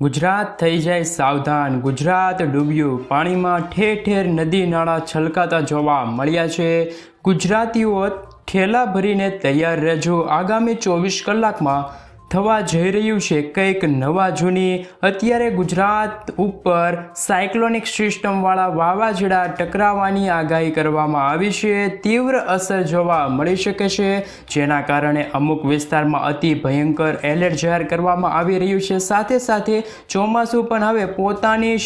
ગુજરાત થઈ જાય સાવધાન. ગુજરાત ડૂબ્યું. પાણીમાં ઠેર ઠેર નદી નાળા છલકાતા જોવા મળ્યા છે. ગુજરાતીઓ ઠેલા ભરીને તૈયાર રહેજો. આગામી ચોવીસ કલાકમાં થવા જઈ રહ્યું છે. કંઈક નવા જૂની. અત્યારે ગુજરાત ઉપર સાયક્લોનિક સિસ્ટમવાળા વાવાઝોડા ટકરાવવાની આગાહી કરવામાં આવી છે. તીવ્ર અસર જોવા મળી શકે છે, જેના કારણે અમુક વિસ્તારમાં અતિ ભયંકર એલર્ટ જાહેર કરવામાં આવી રહ્યું છે. સાથે સાથે ચોમાસું પણ હવે પોતાની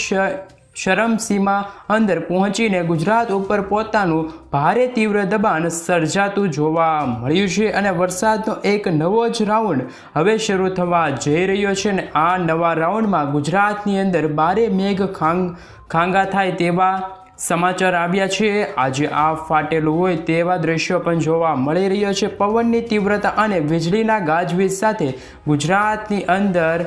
શ ચરમસીમા અંદર પહોંચીને ગુજરાત ઉપર પોતાનું ભારે તીવ્ર દબાણ સર્જાતું જોવા મળ્યું છે અને વરસાદનો એક નવો જ રાઉન્ડ હવે શરૂ થવા જઈ રહ્યો છે અને આ નવા રાઉન્ડમાં ગુજરાતની અંદર બારે મેઘ ખાંગ, ખાંગા થાય તેવા સમાચાર આવ્યા છે. આજે આ ફાટેલું હોય તેવા દ્રશ્યો પણ જોવા મળી રહ્યો છે. પવનની તીવ્રતા અને વીજળીના ગાજવીજ સાથે ગુજરાતની અંદર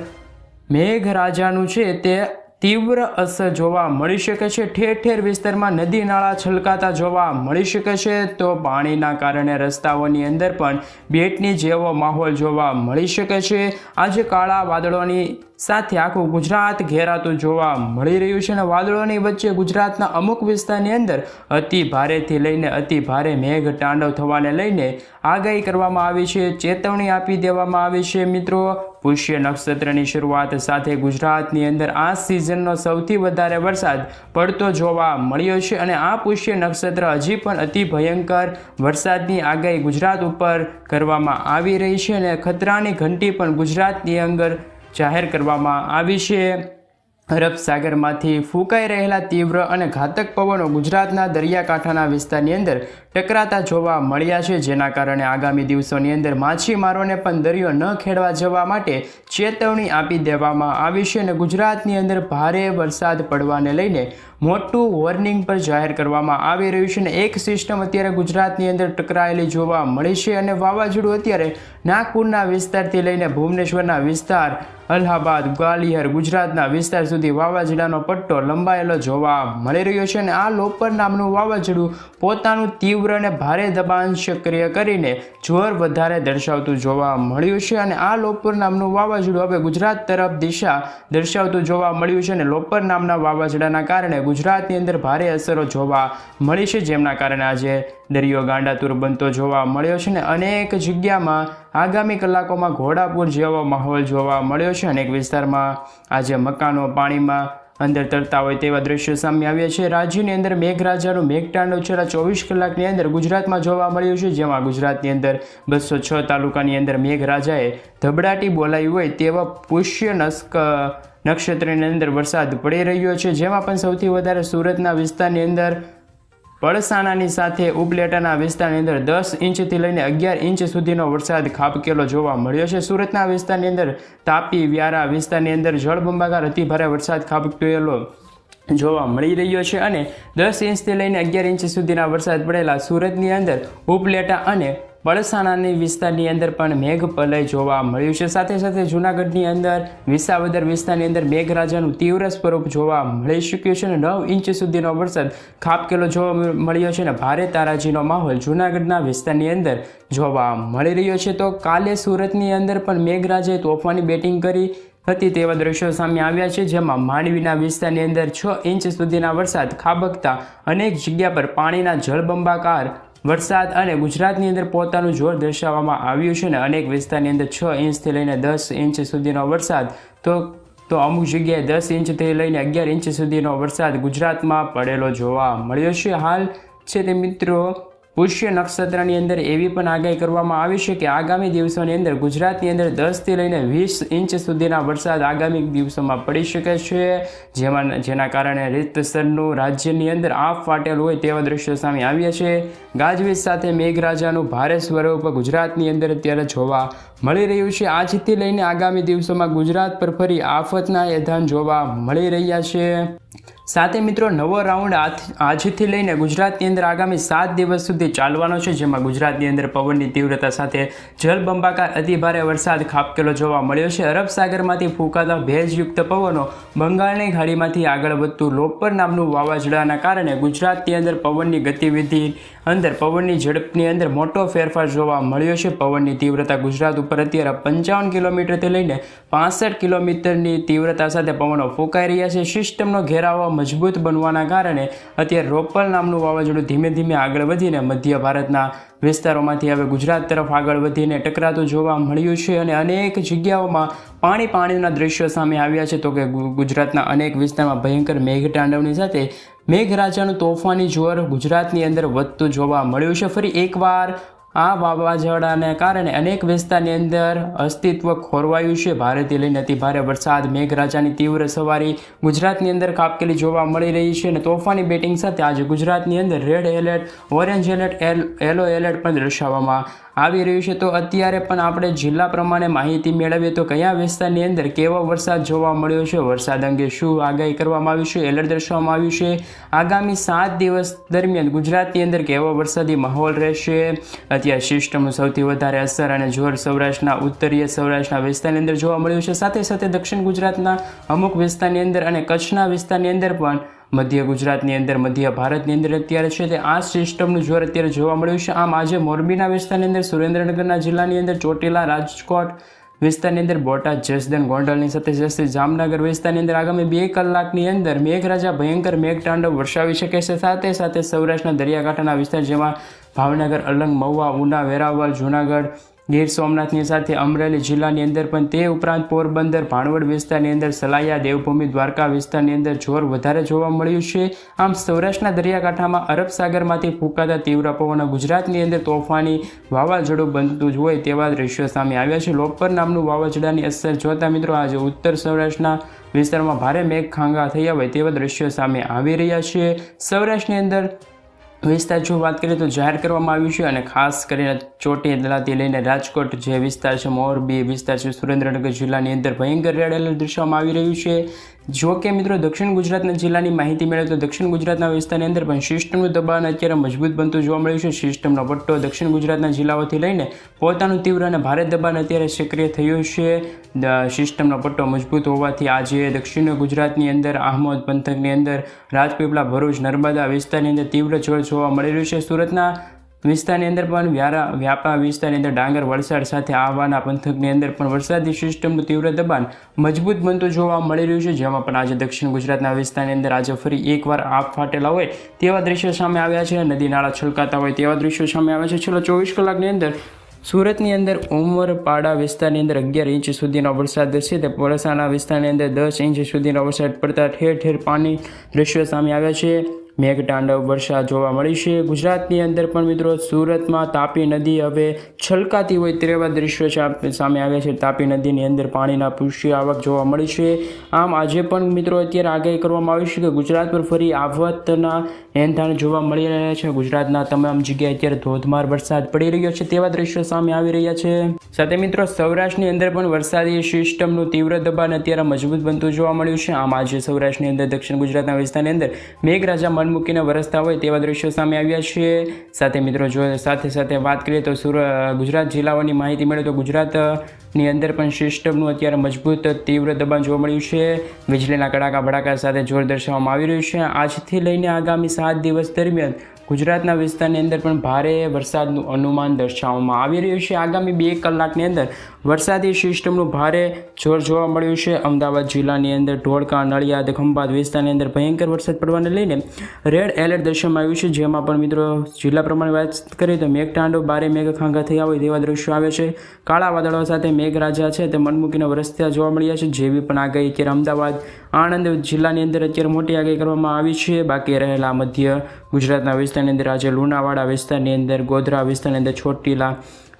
મેઘરાજાનું છે તે તીવ્ર અસર જોવા મળી શકે છે. ઠેર ઠેર વિસ્તારમાં નદી નાળા છલકાતા જોવા મળી શકે છે. તો પાણીના કારણે રસ્તાઓની અંદર પણ બેટની જેવો માહોલ જોવા મળી શકે છે. આજે કાળા વાદળોની સાથે આખું ગુજરાત ઘેરાતું જોવા મળી રહ્યું છે અને વાદળોની વચ્ચે ગુજરાતના અમુક વિસ્તારની અંદર અતિ ભારેથી લઈને અતિ ભારે મેઘ તાંડવ થવાને લઈને આગાહી કરવામાં આવી છે. ચેતવણી આપી દેવામાં આવી છે મિત્રો. પુષ્ય નક્ષત્રની શરૂઆત સાથે ગુજરાતની અંદર આ સિઝનનો સૌથી વધારે વરસાદ પડતો જોવા મળ્યો છે અને આ પુષ્ય નક્ષત્ર હજી પણ અતિ ભયંકર વરસાદની આગાહી ગુજરાત ઉપર કરવામાં આવી રહી છે અને ખતરાની ઘંટી પણ ગુજરાતની અંદર જાહેર કરવામાં આવી છે. અરબ સાગરમાંથી ફૂંકાઈ રહેલા તીવ્ર અને ઘાતક પવનો ગુજરાતના દરિયાકાંઠાના વિસ્તારની અંદર ટકરાતા જોવા મળ્યા છે, જેના કારણે આગામી દિવસોની અંદર માછીમારોને પણ દરિયો ન ખેડવા જવા માટે ચેતવણી આપી દેવામાં આવી છે અને ગુજરાતની અંદર ભારે વરસાદ પડવાને લઈને મોટું વોર્નિંગ પર જાહેર કરવામાં આવી રહ્યું છે અને એક સિસ્ટમ અત્યારે ગુજરાતની અંદર ટકરાયેલી જોવા મળી છે અને વાવાઝોડું અત્યારે નાગપુરના વિસ્તારથી લઈને ભુવનેશ્વરના વિસ્તાર, અલ્હાબાદ, ગ્વાલિયર ગુજરાતના વિસ્તાર સુધી વાવાઝોડાનો પટ્ટો લંબાયેલો જોવા મળી રહ્યો છે અને આ લોપર નામનું વાવાઝોડું પોતાનું તીવ્ર અને ભારે દબાણ સક્રિય કરીને જોર વધારે દર્શાવતું જોવા મળ્યું છે અને આ લોપર નામનું વાવાઝોડું હવે ગુજરાત તરફ દિશા દર્શાવતું જોવા મળ્યું છે અને લોપર નામના વાવાઝોડાના કારણે ગુજરાતની અંદર ભારે અસરો જોવા મળી છે, જેમના કારણે આજે દરિયો ગાંડાતુર બનતો જોવા મળ્યો છે ને અનેક જગ્યામાં આગામી કલાકોમાં ઘોડાપુર જેવો માહોલ જોવા મળ્યો છે. અનેક વિસ્તારમાં આજે મકાનો પાણીમાં અંદર તરતા હોય તેવા દ્રશ્યો સામે આવ્યા છે. રાજ્યની અંદર મેઘરાજાનું મેઘતાંડવ છેલ્લા ચોવીસ કલાકની અંદર ગુજરાતમાં જોવા મળ્યું છે, જેમાં ગુજરાતની અંદર બસો છ તાલુકાની અંદર મેઘરાજાએ ધબડાટી બોલાવી હોય તેવા પુષ્ય નસ્ક, નક્ષત્રની અંદર વરસાદ પડી રહ્યો છે. જેમાં પણ સૌથી વધારે સુરતના વિસ્તારની અંદર પડસાણાની સાથે ઉપલેટાના વિસ્તારની અંદર દસ ઇંચથી લઈને અગિયાર ઇંચ સુધીનો વરસાદ ખાબકેલો જોવા મળ્યો છે. સુરતના વિસ્તારની અંદર તાપી વ્યારા વિસ્તારની અંદર જળબંબાકાર અતિભારે વરસાદ ખાબકેલો જોવા મળી રહ્યો છે અને દસ ઇંચથી લઈને અગિયાર ઇંચ સુધીના વરસાદ પડેલા સુરતની અંદર ઉપલેટા અને બળસાણાની વિસ્તારની અંદર પણ મેઘ પલય જોવા મળ્યું છે. સાથે સાથે જૂનાગઢની અંદર વિસાવદર વિસ્તારની અંદર મેઘરાજાનું તીવ્ર સ્વરૂપ જોવા મળી શક્યું છે અને નવ ઇંચ સુધીનો વરસાદ ખાબકેલો જોવા મળ્યો છે અને ભારે તારાજીનો માહોલ જૂનાગઢના વિસ્તારની અંદર જોવા મળી રહ્યો છે. તો કાલે સુરતની અંદર પણ મેઘરાજાએ તોફાની બેટિંગ કરી હતી તેવા દ્રશ્યો સામે આવ્યા છે, જેમાં માંડવીના વિસ્તારની અંદર છ ઇંચ સુધીના વરસાદ ખાબકતા અનેક જગ્યા પર પાણીના જળબંબાકાર વરસાદ અને ગુજરાતની અંદર પોતાનું જોર દર્શાવવામાં આવ્યું છે અને અનેક વિસ્તારની અંદર છ ઇંચથી લઈને દસ ઇંચ સુધીનો વરસાદ. તો તો અમુક જગ્યાએ દસ ઇંચથી લઈને અગિયાર ઇંચ સુધીનો વરસાદ ગુજરાતમાં પડેલો જોવા મળ્યો છે. હાલ છે તે મિત્રો પુષ્ય નક્ષત્રની અંદર એવી પણ આગાહી કરવામાં આવી છે કે આગામી દિવસોની અંદર ગુજરાતની અંદર દસથી લઈને વીસ ઇંચ સુધીના વરસાદ આગામી દિવસોમાં પડી શકે છે. જેમાં જેના કારણે રીતસરનું રાજ્યની અંદર આફ ફાટેલું હોય તેવા દ્રશ્યો સામે આવ્યા છે. ગાજવીજ સાથે મેઘરાજાનું ભારે સ્વરૂપ ગુજરાતની અંદર અત્યારે જોવા મળી રહ્યું છે. આજથી લઈને આગામી દિવસોમાં ગુજરાત પર ફરી આફતના એધાન જોવા મળી રહ્યા છે. સાથે મિત્રો, નવો રાઉન્ડ આજથી લઈને ગુજરાતની અંદર આગામી સાત દિવસ સુધી ચાલવાનો છે, જેમાં ગુજરાતની અંદર પવનની તીવ્રતા સાથે જળબંબાકાર અતિભારે વરસાદ ખાબકેલો જોવા મળ્યો છે. અરબ સાગરમાંથી ફૂંકાતા ભેજયુક્ત પવનો બંગાળની ખાડીમાંથી આગળ વધતું લોપર નામનું વાવાઝોડાના કારણે ગુજરાતની અંદર પવનની ગતિવિધિ અંદર, પવનની ઝડપની અંદર મોટો ફેરફાર જોવા મળ્યો છે. પવનની તીવ્રતા ગુજરાત ઉપર અત્યારે પંચાવન કિલોમીટરથી લઈને પાસઠ કિલોમીટરની તીવ્રતા સાથે પવનો ફૂંકાઈ રહ્યા છે. સિસ્ટમનો ઘેરાવો મજબૂત બનવાના કારણે અત્યારે રોપલ નામનું વાવાઝોડું ધીમે ધીમે આગળ વધીને મધ્ય ભારતના વિસ્તારોમાંથી હવે ગુજરાત તરફ આગળ વધીને ટકરાતું જોવા મળ્યું છે અને અનેક જગ્યાઓમાં પાણી પાણીના દ્રશ્યો સામે આવ્યા છે. તો કે ગુજરાતના અનેક વિસ્તારમાં ભયંકર મેઘતાંડવની સાથે મેઘરાજાનું તોફાની જોર ગુજરાતની અંદર વધતું જોવા મળ્યું છે. ફરી એકવાર આ વાવાઝોડાને કારણે અનેક વિસ્તારની અંદર અસ્તિત્વ ખોરવાયું છે. ભારેથી લઈને અતિભારે વરસાદ, મેઘરાજાની તીવ્ર સવારી ગુજરાતની અંદર કાપકેલી જોવા મળી રહી છે અને તોફાની બેટિંગ સાથે આજે ગુજરાતની અંદર red alert orange alert yellow alert પણ દર્શાવવામાં આવી રહ્યું છે, તો અત્યારે પણ આપણે જિલ્લા પ્રમાણે માહિતી મેળવીએ તો કયા વિસ્તારની અંદર કેવો વરસાદ જોવા મળ્યો છે, વરસાદ અંગે શું આગાહી કરવામાં આવી છે, એલર્ટ દર્શાવવામાં આવ્યું છે, આગામી સાત દિવસ દરમિયાન ગુજરાતની અંદર કેવો વરસાદી માહોલ રહેશે? અત્યારે સિસ્ટમનું સૌથી વધારે અસર અને જોર સૌરાષ્ટ્રના, ઉત્તરીય સૌરાષ્ટ્રના વિસ્તારની અંદર જોવા મળ્યું છે. સાથે સાથે દક્ષિણ ગુજરાતના અમુક વિસ્તારની અંદર અને કચ્છના વિસ્તારની અંદર પણ મધ્ય ગુજરાતની અંદર, મધ્ય ભારતની અંદર અત્યારે છે તે આ સિસ્ટમનું જોર અત્યારે જોવા મળ્યું છે. આમ આજે મોરબીના વિસ્તારની અંદર, સુરેન્દ્રનગરના જિલ્લાની અંદર, ચોટીલા રાજકોટ વિસ્તારની અંદર, બોટાદ જસદન ગોંડલની સાથે સાથે જામનગર વિસ્તારની અંદર આગામી બે કલાકની અંદર મેઘરાજા ભયંકર મેઘતાંડવ વરસાવી શકે છે. સાથે સાથે સૌરાષ્ટ્રના દરિયાકાંઠાના વિસ્તાર જેમાં ભાવનગર, અલંગ, મહુવા, ઉના, વેરાવળ, જૂનાગઢ ગીર સોમનાથની સાથે અમરેલી જિલ્લાની અંદર પણ તે ઉપરાંત પોરબંદર, ભાણવડ વિસ્તારની અંદર સલાયા, દેવભૂમિ, દ્વારકા વિસ્તારની અંદર જોર વધારે જોવા મળ્યું છે. આમ સૌરાષ્ટ્રના દરિયાકાંઠામાં અરબ સાગરમાંથી ફૂંકાતા તીવ્ર પવનો ગુજરાતની અંદર તોફાની વાવાઝોડું બનતું જ હોય તેવા દ્રશ્યો સામે આવ્યા છે. લોપર નામનું વાવાઝોડાની અસર જોતા મિત્રો આજે ઉત્તર સૌરાષ્ટ્રના વિસ્તારમાં ભારે મેઘ ખાંગા થયા હોય તેવા દ્રશ્યો સામે આવી રહ્યા છે. સૌરાષ્ટ્રની અંદર વિસ્તાર જો વાત કરીએ તો જાહેર કરવામાં આવ્યું છે અને ખાસ કરીને ચોટી દલાથી લઈને રાજકોટ જે વિસ્તાર છે, મોરબી વિસ્તાર છે, સુરેન્દ્રનગર જિલ્લાની અંદર ભયંકર રેડ એલર્ટ દર્શાવવામાં આવી રહ્યું છે. જો કે મિત્રો, દક્ષિણ ગુજરાતના જિલ્લાની માહિતી મેળવે તો દક્ષિણ ગુજરાતના વિસ્તારની અંદર પણ સિસ્ટમનું દબાણ અત્યારે મજબૂત બનતું જોવા મળ્યું છે. સિસ્ટમનો પટ્ટો દક્ષિણ ગુજરાતના જિલ્લાઓથી લઈને પોતાનું તીવ્ર અને ભારે દબાણ અત્યારે સક્રિય થયું છે. સિસ્ટમનો પટ્ટો મજબૂત હોવાથી આજે દક્ષિણ ગુજરાતની અંદર, આહમદ પંથકની અંદર, રાજપીપળા ભરૂચ નર્મદા વિસ્તારની અંદર તીવ્ર જોર જોવા મળી રહ્યું છે. સુરતના વિસ્તારની અંદર પણ વ્યારા વ્યાપા વિસ્તારની અંદર ડાંગર, વલસાડ સાથે આહવાના પંથકની અંદર પણ વરસાદી સિસ્ટમનું તીવ્ર દબાણ મજબૂત બનતું જોવા મળી રહ્યું છે, જેમાં પણ આજે દક્ષિણ ગુજરાતના વિસ્તારની અંદર આજે ફરી એકવાર આપ ફાટેલા હોય તેવા દ્રશ્યો સામે આવ્યા છે નદી નાળા છલકાતા હોય તેવા દ્રશ્યો સામે આવ્યા છે. છેલ્લા ચોવીસ કલાકની અંદર સુરતની અંદર ઉમરપાડા વિસ્તારની અંદર અગિયાર ઇંચ સુધીનો વરસાદ છે. તે વલસાડના વિસ્તારની અંદર દસ ઇંચ સુધીનો વરસાદ પડતા ઠેર ઠેર પાણી દ્રશ્યો સામે આવ્યા છે. મેઘતાંડવ વર્ષા જોવા મળી છે. ગુજરાતની અંદર પણ મિત્રો સુરતમાં તાપી નદી હવે છલકાતી હોય તેવા દ્રશ્યો સામે આવ્યા છે. તાપી નદીની અંદર પાણીના પુષ્ય આવક જોવા મળી છે. આમ આજે પણ મિત્રો અત્યારે આગાહી કરવામાં આવી છે કે ગુજરાત પર ફરી આવતના એંધાણ જોવા મળી રહ્યા છે. ગુજરાતના તમામ જગ્યાએ અત્યારે ધોધમાર વરસાદ પડી રહ્યો છે તેવા દ્રશ્યો સામે આવી રહ્યા છે. સાથે મિત્રો સૌરાષ્ટ્રની અંદર પણ વરસાદી સિસ્ટમનું તીવ્ર દબાણ અત્યારે મજબૂત બનતું જોવા મળ્યું છે. આમ આજે સૌરાષ્ટ્રની અંદર, દક્ષિણ ગુજરાતના વિસ્તારની અંદર મેઘરાજા મન મૂકીને વરસતા હોય તેવા દ્રશ્યો સામે આવ્યા છે સાથે મિત્રો, જો સાથે સાથે વાત કરીએ તો સુર, ગુજરાત જિલ્લાઓની માહિતી મળે તો ગુજરાતની અંદર પણ સિસ્ટમનું અત્યારે મજબૂત તીવ્ર દબાણ જોવા મળ્યું છે. વીજળીના કડાકા ભડાકા સાથે જોર દર્શાવવામાં આવી રહ્યું છે. આજથી લઈને આગામી સાત દિવસ દરમિયાન ગુજરાતના વિસ્તારની અંદર પણ ભારે વરસાદનું અનુમાન દર્શાવવામાં આવી રહ્યું છે. આગામી બે કલાકની અંદર વરસાદી સિસ્ટમનું ભારે જોર જોવા મળ્યું છે. અમદાવાદ જિલ્લાની અંદર ઢોળકા નડિયાદ ખંભાત વિસ્તારની અંદર ભયંકર વરસાદ પડવાને લઈને રેડ એલર્ટ દર્શાવવામાં આવ્યું છે. જેમાં પણ મિત્રો જિલ્લા પ્રમાણે વાત કરીએ તો મેઘતાંડવ બારે મેઘખાંગા થયા હોય તેવા દ્રશ્યો આવે છે. કાળા વાદળો સાથે મેઘરાજા છે તે મનમૂકીને વરસતા જોવા મળ્યા છે. જેવી પણ આગાહી અત્યારે અમદાવાદ, આણંદ જિલ્લાની અંદર અત્યારે મોટી આગાહી કરવામાં આવી છે. બાકી રહેલા મધ્ય ગુજરાતના વિસ્તારની અંદર આજે લુણાવાડા વિસ્તારની અંદર, ગોધરા વિસ્તારની અંદર, ચોટીલા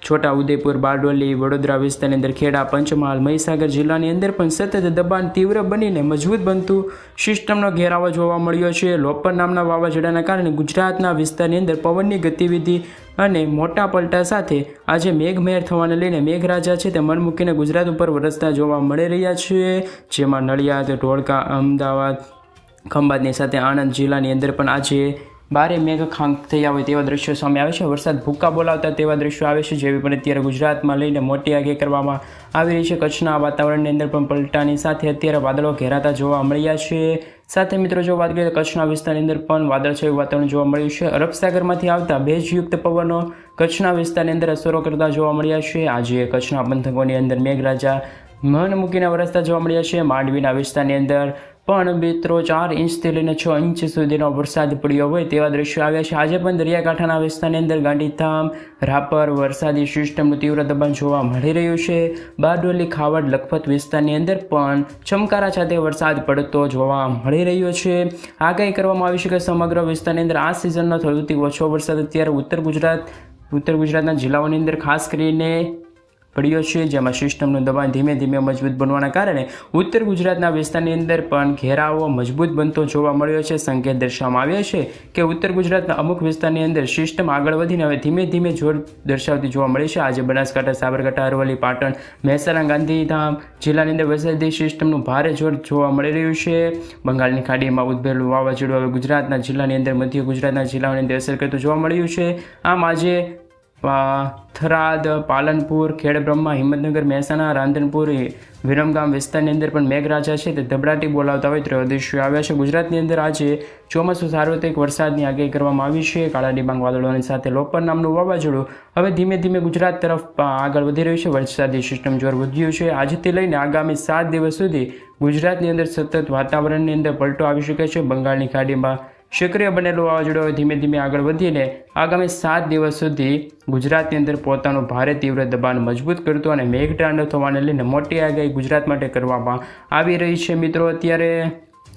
છોટા ઉદેપુર બારડોલી, વડોદરા વિસ્તારની અંદર, ખેડા, પંચમહાલ, મહીસાગર જિલ્લાની અંદર પણ સતત દબાણ તીવ્ર બનીને મજબૂત બનતું સિસ્ટમનો ઘેરાવો જોવા મળ્યો છે. લોપર નામના વાવાઝોડાના કારણે ગુજરાતના વિસ્તારની અંદર પવનની ગતિવિધિ અને મોટા પલટા સાથે આજે મેઘમહેર થવાને લઈને મેઘરાજા છે તે મન મૂકીને ગુજરાત ઉપર વરસતા જોવા મળી રહ્યા છે. જેમાં નડિયાદ ઢોળકા અમદાવાદ, ખંભાતની સાથે આણંદ જિલ્લાની અંદર પણ આજે બારે મેઘ ખાંક થયા હોય તેવા દ્રશ્યો સામે આવે છે. વરસાદ ભૂક્કા બોલાવતા તેવા દ્રશ્યો આવે છે, જેવી પણ અત્યારે ગુજરાતમાં લઈને મોટી આગે કરવામાં આવી રહી છે. કચ્છના વાતાવરણની અંદર પણ પલટાની સાથે અત્યારે વાદળો ઘેરાતા જોવા મળ્યા છે. સાથે મિત્રો, જો વાત કરીએ કચ્છના વિસ્તારની અંદર પણ વાદળછાયું વાતાવરણ જોવા મળ્યું છે. અરબસાગરમાંથી આવતા ભેજયુક્ત પવનો કચ્છના વિસ્તારની અંદર અસરો કરતા જોવા મળ્યા છે. આજે કચ્છના પંથકોની અંદર મેઘરાજા મન મૂકીને વરસતા જોવા મળ્યા છે. માંડવીના વિસ્તારની અંદર પણ મિત્રો ચાર ઇંચથી લઈને છ ઇંચ સુધીનો વરસાદ પડ્યો હોય તેવા દ્રશ્યો આવ્યા છે. આજે પણ દરિયાકાંઠાના વિસ્તારની અંદર ગાંધીધામ, રાપર, વરસાદી સિસ્ટમનું તીવ્ર દબાણ જોવા મળી રહ્યું છે. બારડોલી, ખાવડ, લખપત વિસ્તારની અંદર પણ ચમકારા સાથે વરસાદ પડતો જોવા મળી રહ્યો છે. આગાહી કરવામાં આવી છે કે સમગ્ર વિસ્તારની અંદર આ સિઝનનો સૌથી ઓછો વરસાદ અત્યારે ઉત્તર ગુજરાત, ઉત્તર ગુજરાતના જિલ્લાઓની અંદર, ખાસ કરીને પડ્યો છે, જેમાં સિસ્ટમનું દબાણ ધીમે ધીમે મજબૂત બનવાના કારણે ઉત્તર ગુજરાતના વિસ્તારની અંદર પણ ઘેરાવો મજબૂત બનતો જોવા મળ્યો છે. સંકેત દર્શાવવામાં આવ્યો છે કે ઉત્તર ગુજરાતના અમુક વિસ્તારની અંદર સિસ્ટમ આગળ વધીને હવે ધીમે ધીમે જોર દર્શાવતી જોવા મળી છે. આજે બનાસકાંઠા, સાબરકાંઠા, અરવલ્લી, પાટણ, મહેસાણા, ગાંધીધામ જિલ્લાની અંદર વરસાદી સિસ્ટમનું ભારે જોર જોવા મળી રહ્યું છે. બંગાળની ખાડીમાં ઉદ્ભવેલું વાવાઝોડું હવે ગુજરાતના જિલ્લાની અંદર, મધ્ય ગુજરાતના જિલ્લાઓની અંદર અસર કરતું જોવા મળ્યું છે. આમ આજે થરાદ, પાલનપુર ખેડબ્રહ્મા હિંમતનગર, મહેસાણા, રાંધનપુર વિરમગામ વિસ્તારની અંદર પણ મેઘરાજા છે તે ધબડાટી બોલાવતા હોય તેવા દ્રશ્યો આવ્યા છે. ગુજરાતની અંદર આજે ચોમાસું સાર્વત્રિક વરસાદની આગાહી કરવામાં આવી છે. કાળા ડિબાંગ વાદળોની સાથે લોપર નામનું વાવાઝોડું હવે ધીમે ધીમે ગુજરાત તરફ આગળ વધી રહ્યું છે. વરસાદી સિસ્ટમ જોર વધ્યું છે. આજથી લઈને આગામી સાત દિવસ સુધી ગુજરાતની અંદર સતત વાતાવરણની અંદર પલટો આવી શકે છે. બંગાળની ખાડીમાં સક્રિય બનેલું વાવાઝોડું ધીમે ધીમે આગળ વધીને આગામી સાત દિવસ સુધી ગુજરાતની અંદર પોતાનું ભારે તીવ્ર દબાણ મજબૂત કરતું અને મેઘતાંડવ થવાને લઈને મોટી આગાહી ગુજરાત માટે કરવામાં આવી રહી છે. મિત્રો, અત્યારે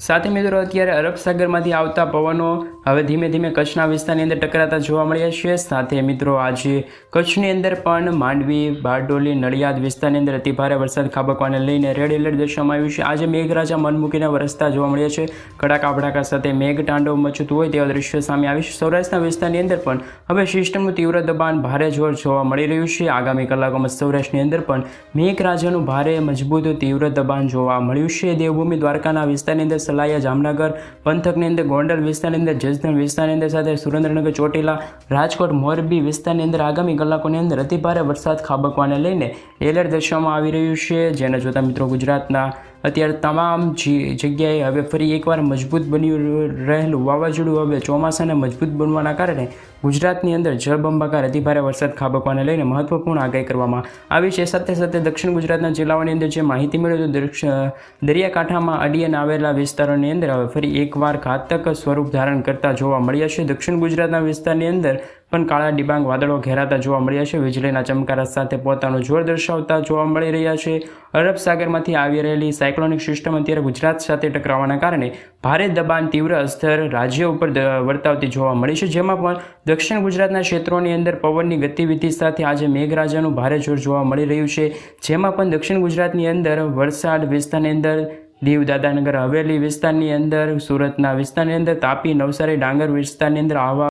સાથે મિત્રો અત્યારે અરબ સાગરમાંથી આવતા પવનો હવે ધીમે ધીમે કચ્છના વિસ્તારની અંદર ટકરાતા જોવા મળ્યા છે. સાથે મિત્રો આજે કચ્છની અંદર પણ માંડવી, બારડોલી, નડિયાદ વિસ્તારની અંદર અતિભારે વરસાદ ખાબકવાને લઈને રેડ એલર્ટ દર્શાવવામાં આવ્યું છે. આજે મેઘરાજા મન મૂકીને વરસતા જોવા મળ્યા છે. કડાકા ભડાકા સાથે મેઘ તાંડવ મચતું હોય તેવા દ્રશ્યો સામે આવી છે. સૌરાષ્ટ્રના વિસ્તારની અંદર પણ હવે સિસ્ટમનું તીવ્ર દબાણ ભારે જોર જોવા મળી રહ્યું છે. આગામી કલાકોમાં સૌરાષ્ટ્રની અંદર પણ મેઘરાજાનું ભારે મજબૂત તીવ્ર દબાણ જોવા મળ્યું છે. દેવભૂમિ દ્વારકાના વિસ્તારની અંદર સલાયા જામનગર, પંથકની અંદર ગોંડલ વિસ્તારની અંદર, જસદણ વિસ્તારની અંદર સાથે સુરેન્દ્રનગર, ચોટીલા, રાજકોટ, મોરબી વિસ્તારની અંદર આગામી કલાકોની અંદર અતિભારે વરસાદ ખાબકવાને લઈને એલર્ટ દર્શાવવામાં આવી રહ્યું છે. જેને જોતા મિત્રો ગુજરાતના અત્યારે તમામ જગ્યાએ હવે ફરી એકવાર મજબૂત બન્યું રહેલું વાવાઝોડું હવે ચોમાસાને મજબૂત બનવાના કારણે ગુજરાતની અંદર જળબંબાકાર અતિભારે વરસાદ ખાબકવાને લઈને મહત્વપૂર્ણ આગાહી કરવામાં આવી છે. સાથે સાથે દક્ષિણ ગુજરાતના જિલ્લાઓની અંદર જે માહિતી મળી તો દરિયાકાંઠામાં અડિયન આવેલા વિસ્તારોની અંદર હવે ફરી એકવાર ઘાતક સ્વરૂપ ધારણ કરતા જોવા મળ્યા છે. દક્ષિણ ગુજરાતના વિસ્તારની અંદર પણ કાળા ડિબાંગ વાદળો ઘેરાતા જોવા મળ્યા છે. વીજળીના ચમકારા સાથે પોતાનું જોર દર્શાવતા જોવા મળી રહ્યા છે. અરબ સાગરમાંથી આવી રહેલી સાયક્લોનિક સિસ્ટમ અત્યારે ગુજરાત સાથે ટકરાવાના કારણે ભારે દબાણ, તીવ્ર અસ્તર રાજ્ય ઉપર વર્તાવતી જોવા મળી છે. જેમાં પણ દક્ષિણ ગુજરાતના ક્ષેત્રોની અંદર પવનની ગતિવિધિ સાથે આજે મેઘરાજાનું ભારે જોર જોવા મળી રહ્યું છે. જેમાં પણ દક્ષિણ ગુજરાતની અંદર વલસાડ વિસ્તારની અંદર દીવ દાદાનગર હવેલી વિસ્તારની અંદર, સુરતના વિસ્તારની અંદર, તાપી નવસારી ડાંગર વિસ્તારની અંદર આવા